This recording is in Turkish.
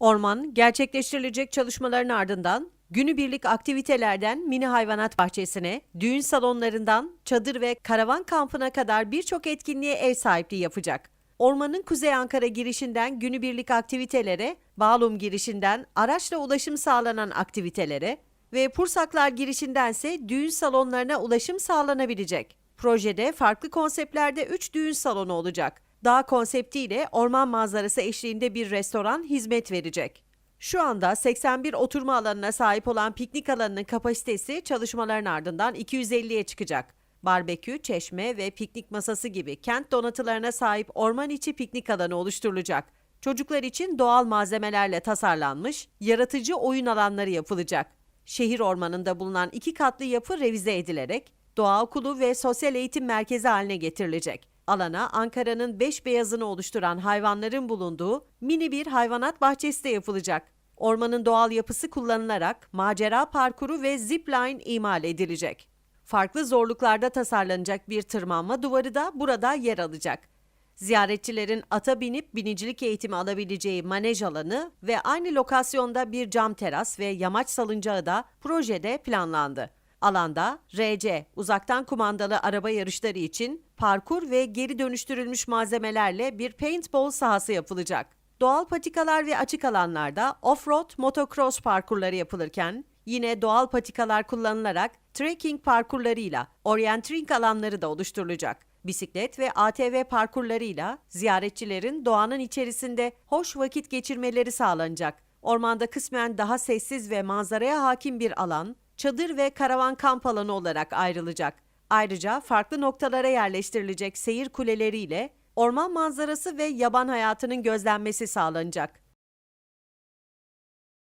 Orman, gerçekleştirilecek çalışmaların ardından günübirlik aktivitelerden mini hayvanat bahçesine, düğün salonlarından çadır ve karavan kampına kadar birçok etkinliğe ev sahipliği yapacak. Ormanın Kuzey Ankara girişinden günübirlik aktivitelere, Bağlum girişinden araçla ulaşım sağlanan aktivitelere ve Pursaklar girişindense düğün salonlarına ulaşım sağlanabilecek. Projede farklı konseptlerde 3 düğün salonu olacak. Dağ konseptiyle orman manzarası eşliğinde bir restoran hizmet verecek. Şu anda 81 oturma alanına sahip olan piknik alanının kapasitesi çalışmaların ardından 250'ye çıkacak. Barbekü, çeşme ve piknik masası gibi kent donatılarına sahip orman içi piknik alanı oluşturulacak. Çocuklar için doğal malzemelerle tasarlanmış, yaratıcı oyun alanları yapılacak. Şehir ormanında bulunan iki katlı yapı revize edilerek doğa okulu ve sosyal eğitim merkezi haline getirilecek. Alana Ankara'nın beş beyazını oluşturan hayvanların bulunduğu mini bir hayvanat bahçesi de yapılacak. Ormanın doğal yapısı kullanılarak macera parkuru ve zipline imal edilecek. Farklı zorluklarda tasarlanacak bir tırmanma duvarı da burada yer alacak. Ziyaretçilerin ata binip binicilik eğitimi alabileceği manej alanı ve aynı lokasyonda bir cam teras ve yamaç salıncağı da projede planlandı. Alanda RC uzaktan kumandalı araba yarışları için parkur ve geri dönüştürülmüş malzemelerle bir paintball sahası yapılacak. Doğal patikalar ve açık alanlarda off-road motocross parkurları yapılırken yine doğal patikalar kullanılarak trekking parkurlarıyla orienteering alanları da oluşturulacak. Bisiklet ve ATV parkurlarıyla ziyaretçilerin doğanın içerisinde hoş vakit geçirmeleri sağlanacak. Ormanda kısmen daha sessiz ve manzaraya hakim bir alan, çadır ve karavan kamp alanı olarak ayrılacak. Ayrıca farklı noktalara yerleştirilecek seyir kuleleriyle orman manzarası ve yaban hayatının gözlenmesi sağlanacak.